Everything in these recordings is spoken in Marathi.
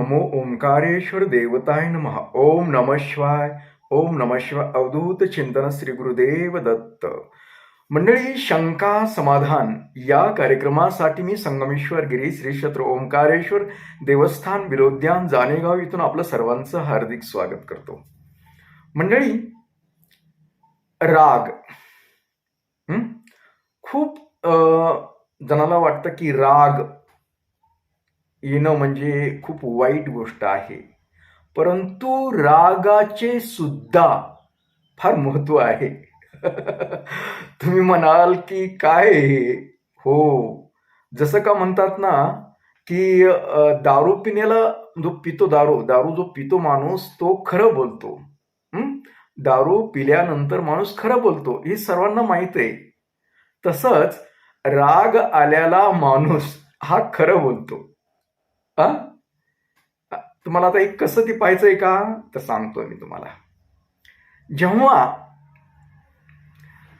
नमो ओंकारेश्वर देवताय नमः. ओम नम शिवाय. ओम नम शिवाय. अवधूत चिंतन श्री गुरुदेव दत्त. मंडळी शंका समाधान. या कार्यक्रमासाठी मी संगमेश्वर गिरी श्री क्षेत्र ओंकारेश्वर देवस्थान विलोद्यान जानेगाव इथून आपलं सर्वांचं हार्दिक स्वागत करतो. मंडळी राग. खूप जणाला वाटतं की राग येणं म्हणजे खूप वाईट गोष्ट आहे. परंतु रागाचे सुद्धा फार महत्त्व आहे. तुम्ही म्हणाल की काय हे? हो. जसं का म्हणतात ना की दारू पिण्याला जो पितो दारू दारू जो पितो माणूस तो खरं बोलतो. दारू पिल्यानंतर माणूस खरं बोलतो हे सर्वांना माहीत आहे. तसंच राग आल्याला माणूस हा खरं बोलतो. हा? तुम्हाला आता एक कसं ती पाहायचंय का? तर सांगतोय मी तुम्हाला. जेव्हा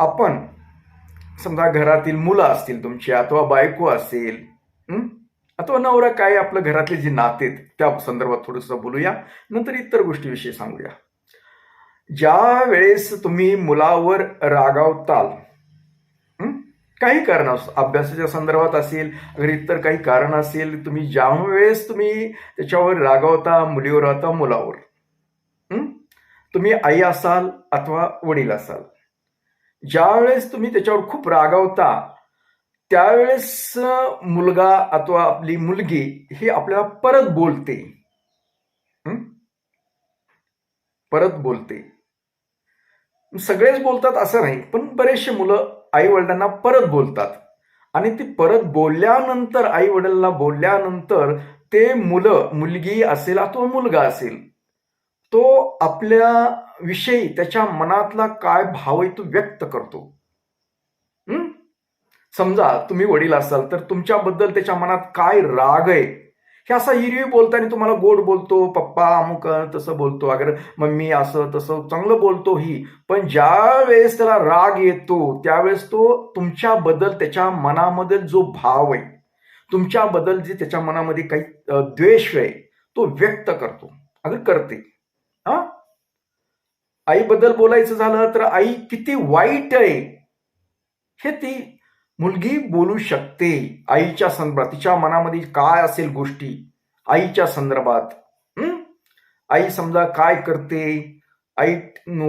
आपण समजा घरातील मुलं असतील तुमची अथवा बायको असेल अथवा नवरा काय आपलं घरातले जे नाते आहेत, त्या संदर्भात थोडंसं बोलूया. नंतर इतर गोष्टीविषयी सांगूया. ज्या वेळेस तुम्ही मुलावर रागावताल काही कारण असो अभ्यासाच्या संदर्भात असेल अगर इतर काही कारण असेल तुम्ही ज्या वेळेस तुम्ही त्याच्यावर रागावता मुलीवर राहता मुलावर तुम्ही आई असाल अथवा वडील असाल ज्या वेळेस तुम्ही त्याच्यावर खूप रागावता त्यावेळेस मुलगा अथवा आपली मुलगी ही आपल्याला परत बोलते परत बोलते. सगळेच बोलतात असं नाही पण बरेचसे मुलं आई वडिलांना परत बोलतात. आणि ती परत बोलल्यानंतर आई वडिलांना बोलल्यानंतर ते मुलं मुलगी असेल अथवा मुलगा असेल तो आपल्या विषयी त्याच्या मनातला काय भाव आहे तो व्यक्त करतो. समजा तुम्ही वडील असाल तर तुमच्याबद्दल त्याच्या मनात काय राग आहे? हे असा हिरवी बोलताना तुम्हाला गोड बोलतो पप्पा अमुक तसं बोलतो. अगर मम्मी असं तसं चांगलं बोलतो ही. पण ज्या वेळेस त्याला राग येतो त्यावेळेस तो तुमच्याबद्दल त्याच्या मनामध्ये जो भाव आहे तुमच्याबद्दल जे त्याच्या मनामध्ये काही द्वेष आहे तो व्यक्त करतो. अगं करते. हा? आईबद्दल बोलायचं झालं तर आई किती वाईट आहे. हे ती मुलगी बोलू शकते आईच्या संदर्भात. तिच्या मनामध्ये काय असेल गोष्टी आईच्या संदर्भात? आई समजा काय करते? आई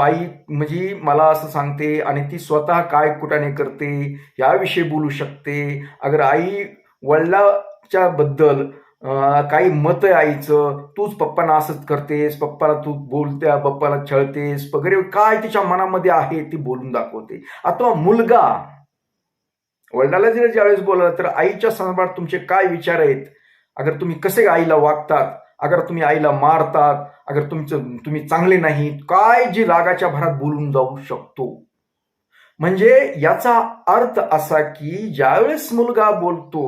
आई म्हणजे मला असं सांगते आणि ती स्वतः काय कुठाने करते याविषयी बोलू शकते. अगर आई वडिलाच्या बद्दल काही मत आहे आईचं तूच पप्पांना असंच करतेस पप्पाला तू बोलत्या पप्पाला छळतेस वगैरे काय तिच्या मनामध्ये आहे ती बोलून दाखवते. अथवा मुलगा वडिलाला जर ज्यावेळेस बोलला तर आईच्या संदर्भात तुमचे काय विचार आहेत? अगर तुम्ही कसे आईला वागतात? अगर तुम्ही आईला मारतात? अगर तुमचं तुम्ही चांगले नाही काय जी रागाच्या भरात बोलून जाऊ शकतो? म्हणजे याचा अर्थ असा की ज्यावेळेस मुलगा बोलतो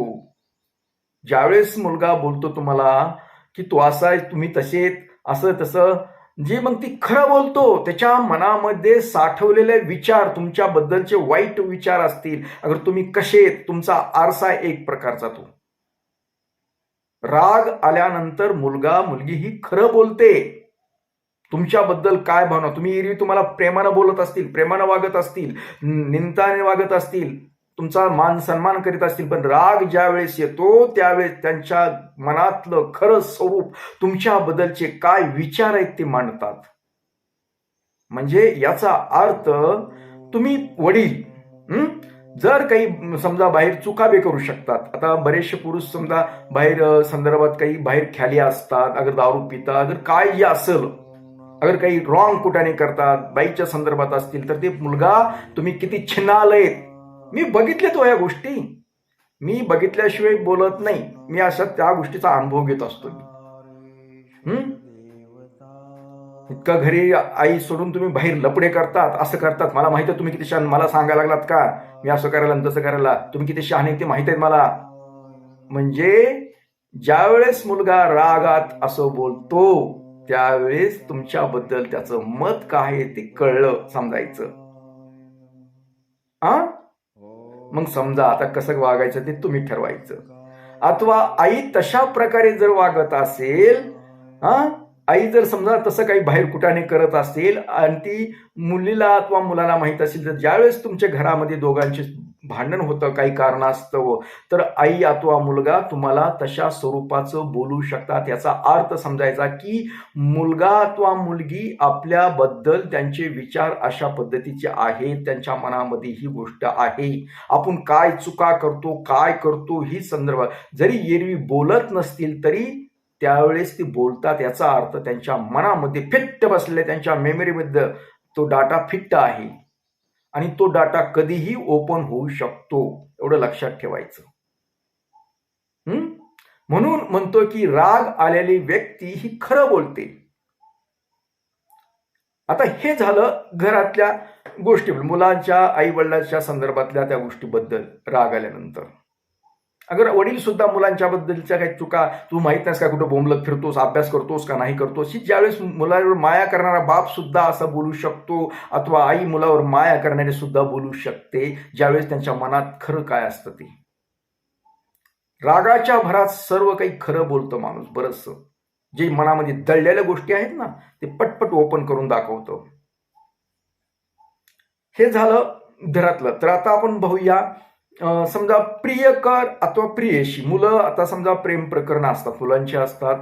ज्यावेळेस मुलगा बोलतो तुम्हाला की तो असा आहे तुम्ही तसे असं तसं जे मग ती खरं बोलतो त्याच्या मनामध्ये साठवलेले विचार तुमच्याबद्दलचे वाईट विचार असतील. अगर तुम्ही कसे तुमचा आरसा एक प्रकारचा तो. राग आल्यानंतर मुलगा मुलगी ही खरं बोलते. तुमच्याबद्दल काय भावना? तुम्ही एरवी तुम्हाला प्रेमानं बोलत असतील प्रेमानं वागत असतील निंदाने वागत असतील. तुमचा मान सन्मान करीत असतील पण राग ज्यावेळेस येतो त्यावेळेस त्यांच्या मनातलं खरं स्वरूप तुमच्याबद्दलचे काय विचार आहेत ते मांडतात. म्हणजे याचा अर्थ तुम्ही वडील जर काही समजा बाहेर चुकाबे करू शकतात. आता बरेचसे पुरुष समजा बाहेर संदर्भात काही बाहेर ख्याली असतात अगर दारू पितात अगर काय जे असेल अगर काही रॉंग कुठाने करतात बाईच्या संदर्भात असतील तर ते मुलगा तुम्ही किती छिनालयत मी बघितले तो हो या गोष्टी. मी बघितल्याशिवाय बोलत नाही. मी अशा त्या गोष्टीचा अनुभव घेत असतो इतका घरी आई सोडून तुम्ही बाहेर लपडे करतात असं करतात. मला माहिती आहे तुम्ही किती शहाण मला सांगायला लागलात का? मी असं करायला आणि तसं करायला. तुम्ही किती शहाणे ते माहीत आहेत मला. म्हणजे ज्यावेळेस मुलगा रागात असं बोलतो त्यावेळेस तुमच्याबद्दल त्याचं मत काय आहे ते कळलं समजायचं. आ? मग समजा आता कसं वागायचं ते तुम्ही ठरवायचं. अथवा आई तशा प्रकारे जर वागत असेल हा आई जर समजा तसं काही बाहेर कुठाने करत असेल आणि ती मुलीला अथवा मुलाला माहीत असेल तर ज्यावेळेस तुमच्या घरामध्ये दोघांची भांडण होतं काही कारणास्तव. तर आई अथवा मुलगा तुम्हाला तशा स्वरूपाचं बोलू शकतात. याचा अर्थ समजायचा की मुलगा अथवा मुलगी आपल्याबद्दल त्यांचे विचार अशा पद्धतीचे आहेत. त्यांच्या मनामध्ये ही गोष्ट आहे. आपण काय चुका करतो काय करतो ही संदर्भ. जरी एरवी बोलत नसतील तरी त्यावेळेस ती बोलतात. याचा अर्थ त्यांच्या मनामध्ये फिट्ट बसलेले त्यांच्या मेमरीमध्ये तो डाटा फिट्ट आहे. आणि तो डाटा कधीही ओपन होऊ शकतो एवढं लक्षात ठेवायचं. हम्म? म्हणून म्हणतो की राग आलेली व्यक्ती ही खरं बोलते. आता हे झालं घरातल्या गोष्टी मुलांच्या आई वडिलांच्या संदर्भातल्या त्या गोष्टीबद्दल राग आल्यानंतर. अगर वडील सुद्धा मुलांच्या बद्दलच्या काही चुका तू माहीत नाहीस का कुठं बोंबलत फिरतोस अभ्यास करतोस का नाही करतोस ही ज्यावेळेस मुलावर माया करणारा बाप सुद्धा असं बोलू शकतो अथवा आई मुलावर माया करणारे सुद्धा बोलू शकते ज्यावेळेस त्यांच्या मनात खरं काय असतं ते. रागाच्या भरात सर्व काही खरं बोलतं माणूस बरंच जे मनामध्ये दळलेल्या गोष्टी आहेत ना ते पटपट ओपन करून दाखवतं. हे झालं घरातलं. तर आता आपण पाहूया समजा प्रियकर अथवा प्रियशी मुलं आता समजा प्रेम प्रकरण असतात मुलांची असतात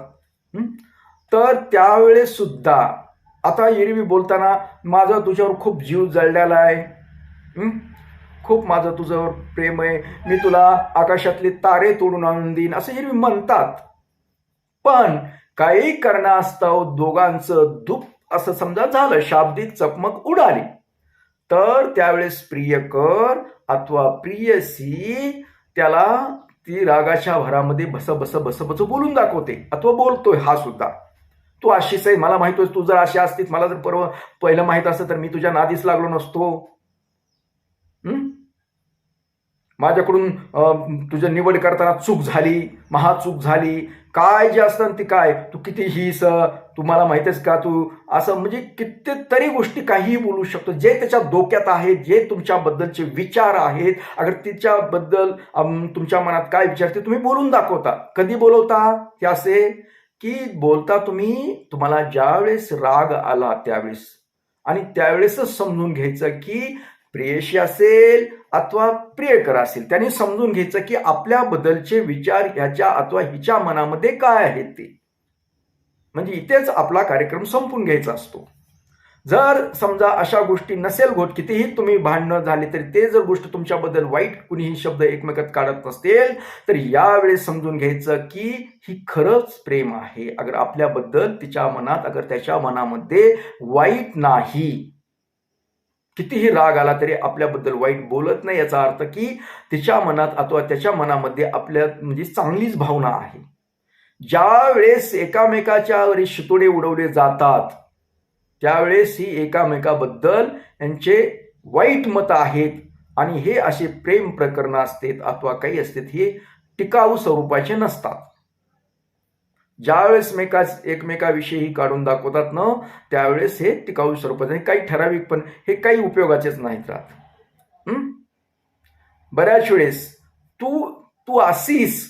तर त्यावेळेस सुद्धा आता एरवी बोलताना माझा तुझ्यावर खूप जीव जळलेला आहे खूप माझं तुझ्यावर प्रेम आहे मी तुला आकाशातले तारे तोडून आणून देईन असं एरवी म्हणतात. पण काही कारणास्तव दोघांचं दुःख असं समजा झालं शाब्दिक चकमक उडाली. तर त्यावेळेस प्रियकर अथवा प्रियसी त्याला ती रागाच्या भरामध्ये बस बस बस बस बोलून दाखवते. अथवा बोलतोय हा सुद्धा. तू अशीच आहे मला माहीत तू जर अशी असतीस मला जर परवा पहिलं माहीत असतं तर मी तुझ्या नादीस लागलो नसतो. माझ्याकडून तुझ्या तुझं निवड करताना चूक झाली महाचूक झाली काय जे असतं ते काय? तू किती हिस तुम्हाला माहितीच का? तू असं म्हणजे कितीतरी गोष्टी काहीही बोलू शकतो. जे त्याच्या डोक्यात आहे जे तुमच्याबद्दलचे विचार आहेत अगर तिच्याबद्दल तुमच्या मनात काय विचार ते तुम्ही बोलून दाखवता. कधी बोलवता? हे असे की बोलता तुम्ही तुम्हाला ज्यावेळेस राग आला त्यावेळेस. आणि त्यावेळेसच समजून घ्यायचं की प्रियशी असेल अथवा प्रियकर असेल त्यांनी समजून घ्यायचं की आपल्याबद्दलचे विचार ह्याच्या अथवा हिच्या मनामध्ये काय आहेत ते. म्हणजे इथेच आपला कार्यक्रम संपून घ्यायचा असतो. जर समजा अशा गोष्टी नसेल घोट कितीही तुम्ही भांडणं झाले तरी ते जर गोष्ट तुमच्याबद्दल वाईट कुणीही शब्द एकमेकात काढत नसतील तर यावेळेस समजून घ्यायचं की ही खरंच प्रेम आहे. अगर आपल्याबद्दल तिच्या मनात अगर त्याच्या मनामध्ये वाईट नाही कितीही राग आला तरी आपल्याबद्दल वाईट बोलत नाही याचा अर्थ की तिच्या मनात अथवा त्याच्या मनामध्ये आपल्या म्हणजे चांगलीच भावना आहे. ज्या वेळेस एकामेकाच्या वरी शितोडे उडवले जातात त्यावेळेस ही एकामेकाबद्दल यांचे वाईट मत आहेत आणि हे असे प्रेम प्रकरण असतात अथवा काही असतात हे टिकाऊ स्वरूपाचे नसतात. ज्यावेळेस मेका एकमेकाविषयी काढून दाखवतात ना त्यावेळेस हे टिकाऊ स्वरूपात आणि काही ठराविक पण हे काही उपयोगाचेच नाहीत राहत. बऱ्याच वेळेस तू तू असीस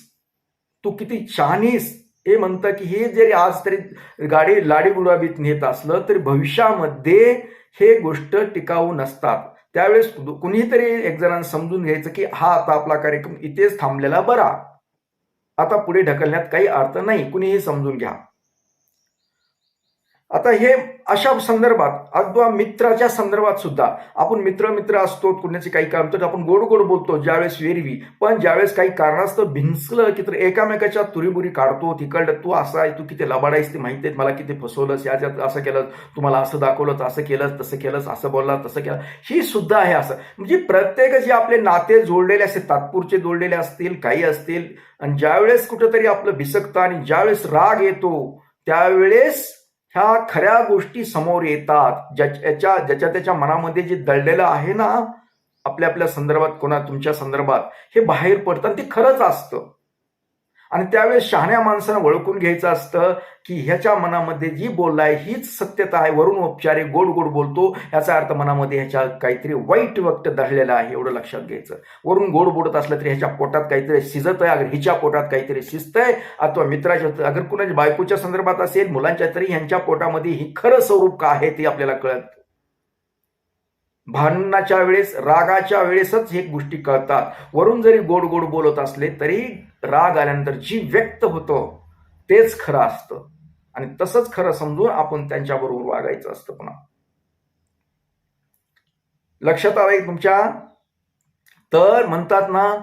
तू किती छानीस हे म्हणतं की हे जरी आज तरी गाडी लाडी गुलाबीत नेत असलं तरी भविष्यामध्ये हे गोष्ट टिकाऊ नसतात. त्यावेळेस कुणीतरी एक जणांना समजून घ्यायचं की हा आता आपला कार्यक्रम इथेच थांबलेला बरा. आता पुढे ढकलण्यात काही अर्थ नाही. कुणीही समजून घ्या. आता हे अशा संदर्भात अथवा मित्राच्या संदर्भात सुद्धा आपण मित्र मित्र असतो कुणाचे काही काम तर आपण गोड गोड बोलतो ज्यावेळेस वेरवी. पण ज्यावेळेस काही कारणास्तव भिंसलं की तर एकामेकाच्या तुरीबुरी काढतो तिकडलं तू असा आहे तू किती लबाडायस ते माहिती आहे मला किती फसवलंस याच्यात असं केलं तुम्हाला असं दाखवलं असं केलं तसं केलंस असं बोलला तसं केलं. ही सुद्धा आहे असं. म्हणजे प्रत्येक जे आपले नाते जोडलेले असतील तात्पुरचे जोडलेले असतील काही असतील आणि ज्यावेळेस कुठंतरी आपलं भिसकतं आणि ज्यावेळेस राग येतो त्यावेळेस ह्या खऱ्या गोष्टी समोर येतात. ज्याच्या ज्याच्या त्याच्या मनामध्ये जे दळलेलं आहे ना आपल्या आपल्या संदर्भात कोणा तुमच्या संदर्भात हे बाहेर पडतं ते खरंच असतं. आणि त्यावेळेस शहाण्या माणसानं ओळखून घ्यायचं असतं की ह्याच्या मनामध्ये जी बोललाय हीच सत्यता आहे. वरून उपचारे गोड गोड बोलतो. याचा अर्थ मनामध्ये ह्याच्या काहीतरी वाईट वक्त दडलेलं आहे एवढं लक्षात घ्यायचं. वरून गोड बोलत असलं तरी ह्याच्या पोटात काहीतरी शिजत आहे अगर हिच्या पोटात काहीतरी शिजतंय अथवा मित्राच्या अगर कुणाच्या बायकोच्या संदर्भात असेल मुलांच्या तरी ह्यांच्या पोटामध्ये ही खरं स्वरूप का आहे ते आपल्याला कळत भांडणाच्या वेळेस रागाच्या वेळेसच हे गोष्टी कळतात. वरून जरी गोड गोड बोलत असले तरी राग आल्यानंतर जी व्यक्त होतं तेच खरं असतं. आणि तसंच खरं समजून आपण त्यांच्याबरोबर वागायचं असतं पुन्हा. लक्षात आलंय तुमच्या? तर म्हणतात ना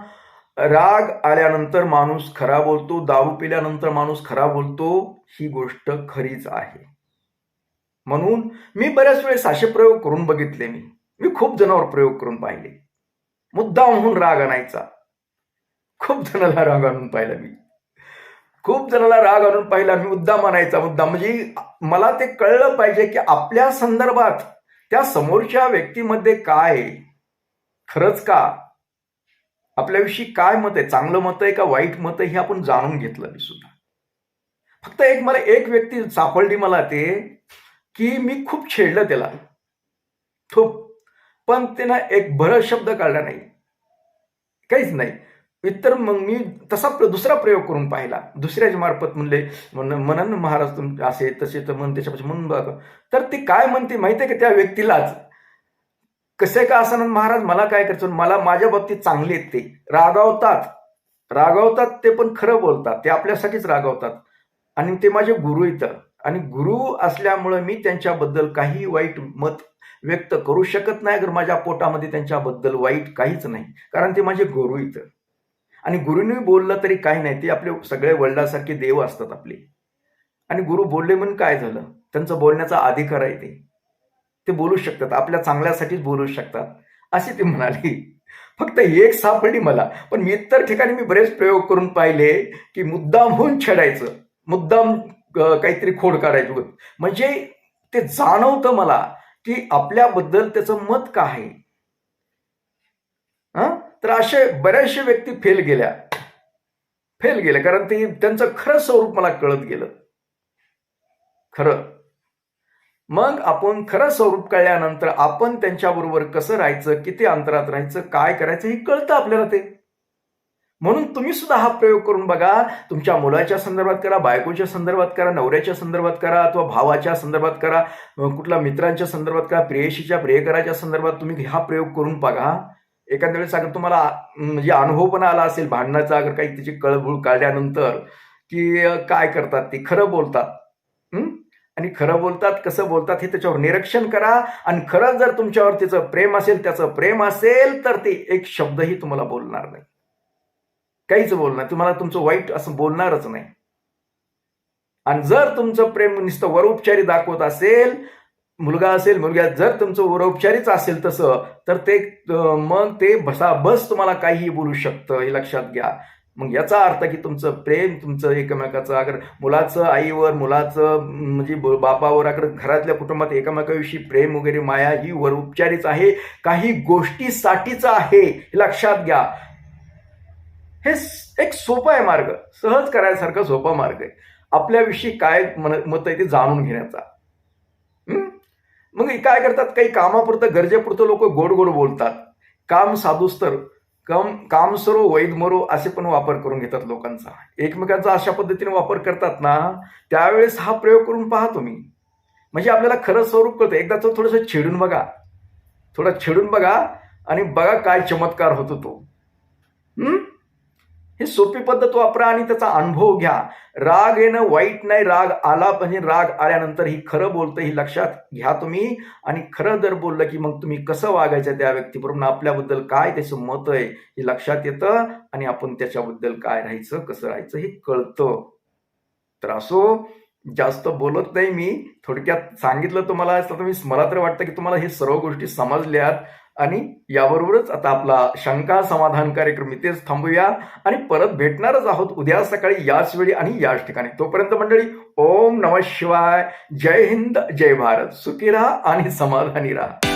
राग आल्यानंतर माणूस खरा बोलतो दारू पिल्यानंतर माणूस खरा बोलतो ही गोष्ट खरीच आहे. म्हणून मी बऱ्याच वेळेस असे प्रयोग करून बघितले मी. मी खूप जणांवर प्रयोग करून पाहिले. मुद्दा म्हणून राग आणायचा. खूप जणाला राग आणून पाहिला मी. खूप जणाला राग आणून पाहिला मी मुद्दा म्हणायचा मुद्दा म्हणजे मला ते कळलं पाहिजे की आपल्या संदर्भात त्या समोरच्या व्यक्तीमध्ये काय खरंच का? आपल्याविषयी काय मत आहे? चांगलं मत आहे का वाईट मत आहे हे आपण जाणून घेतलं मी सुद्धा. फक्त एक मला एक व्यक्ती सापडली मला ते की मी खूप छेडलं त्याला. खूप. पण त्यानं एक भर शब्द काढला नाही. काहीच नाही. इतर मग मी तसा प्र- दुसरा प्रयोग करून पाहिला. दुसऱ्याच्या मार्फत म्हणले म्हण मनन महाराज तुम असे तसे तर म्हण त्याच्यापासून म्हणून बघ. तर ती काय म्हणते माहिती आहे का त्या व्यक्तीलाच? कसे का असं महाराज मला काय करायचं? मला माझ्या बाबतीत चांगले आहेत ते. रागावतात. रागावतात ते पण खरं बोलतात. ते आपल्यासाठीच रागावतात. आणि ते माझे गुरु इथं. आणि गुरु असल्यामुळं मी त्यांच्याबद्दल काही वाईट मत व्यक्त करू शकत नाही अगर माझ्या पोटामध्ये त्यांच्याबद्दल वाईट काहीच नाही. कारण ते माझे गुरु इथं. आणि गुरुने बोललं तरी काही नाही. ते आपले सगळे वडिलासारखे देव असतात आपले. आणि गुरु बोलले म्हणून काय झालं? त्यांचं बोलण्याचा अधिकार आहे ते. ते बोलू शकतात. आपल्या चांगल्यासाठीच बोलू शकतात. अशी ते म्हणाली. फक्त एक सापडली मला. पण मी इतर ठिकाणी मी बरेच प्रयोग करून पाहिले की मुद्दाम होऊन छेडायचं. मुद्दाम काहीतरी खोड काढायचं म्हणजे ते जाणवतं मला की आपल्याबद्दल त्याचं मत काय आहे. तर असे बऱ्याचशा व्यक्ती फेल गेल्या. फेल गेल्या. कारण ते त्यांचं खरं स्वरूप मला कळत गेलं. खरं. मग आपण खरं स्वरूप कळल्यानंतर आपण त्यांच्याबरोबर कसं राहायचं किती अंतरात राहायचं काय करायचं हे कळतं आपल्याला ते. म्हणून तुम्ही सुद्धा हा प्रयोग करून बघा. तुमच्या मुलाच्या संदर्भात करा बायकोच्या संदर्भात करा नवऱ्याच्या संदर्भात करा अथवा भावाच्या संदर्भात करा कुठल्या मित्रांच्या संदर्भात करा प्रेयशीच्या प्रेयकराच्या संदर्भात तुम्ही हा प्रयोग करून बघा. एखाद्या वेळेस अगर तुम्हाला म्हणजे अनुभव पण आला असेल भांडणाचा अगर काही त्याची कळबुळ काढल्यानंतर की काय करतात ते? खरं बोलतात. आणि खरं बोलतात कसं बोलतात हे त्याच्यावर निरीक्षण करा. आणि खरं जर तुमच्यावर त्याचं प्रेम असेल त्याचं प्रेम असेल तर ते एक शब्दही तुम्हाला बोलणार नाही. काहीच बोलणार तुम्हाला तुमचं वाईट असं बोलणारच नाही. आणि जर तुमचं प्रेम नुसतं वरोपचारी दाखवत असेल मुलगा असेल मुलगा जर तुमचं औपचारिक असेल तसं तर ते मग ते बसा बस तुम्हाला काहीही बोलू शकतं हे लक्षात घ्या. मग याचा अर्थ की तुमचं प्रेम तुमचं एकमेकाचं अगर मुलाचं आईवर मुलाचं म्हणजे बापावर अगर घरातल्या कुटुंबात एकमेकाविषयी प्रेम वगैरे माया ही वर उपचारीच आहे काही गोष्टीसाठीच आहे हे लक्षात घ्या. हे एक सोपा आहे मार्ग सहज करायसारखा सोपा मार्ग आहे. आपल्याविषयी काय मन- मत आहे ते जाणून घेण्याचा. मग हे काय करतात? काही कामापुरतं गरजेपुरतं लोक गोड गोड बोलतात. काम साधुस्तर कम काम सरो वैद मरो असे पण वापर करून घेतात लोकांचा. एकमेकांचा अशा पद्धतीने वापर करतात ना त्यावेळेस हा प्रयोग करून पहा तुम्ही म्हणजे आपल्याला खरं स्वरूप कळतं. एकदा तो थोडंसं छेडून बघा. थोडा छेडून बघा आणि बघा काय चमत्कार होतो तो. ही सोपी पद्धत वापरा आणि त्याचा अनुभव घ्या. राग येणं वाईट नाही राग आला म्हणजे राग आल्यानंतर ही खरं बोलतं ही लक्षात घ्या तुम्ही. आणि खरं जर बोललं की मग तुम्ही कसं वागायचं त्या व्यक्तीबरोबर? आपल्याबद्दल काय त्याचं मत आहे हे लक्षात येतं. आणि आपण त्याच्याबद्दल काय राहायचं कसं राहायचं हे कळतं. तर असो जास्त बोलत नाही मी. थोडक्यात सांगितलं तुम्हाला तर तुम्ही मला तर वाटतं की तुम्हाला हे सर्व गोष्टी समजल्यात. आणि याबरोबरच आता आपला शंका समाधान कार्यक्रम इथेच थांबूया. आणि परत भेटणारच आहोत उद्या सकाळी याच वेळी आणि याच ठिकाणी. तोपर्यंत मंडळी ओम नम शिवाय. जय हिंद जय भारत. सुखी राहा आणि समाधानी राहा.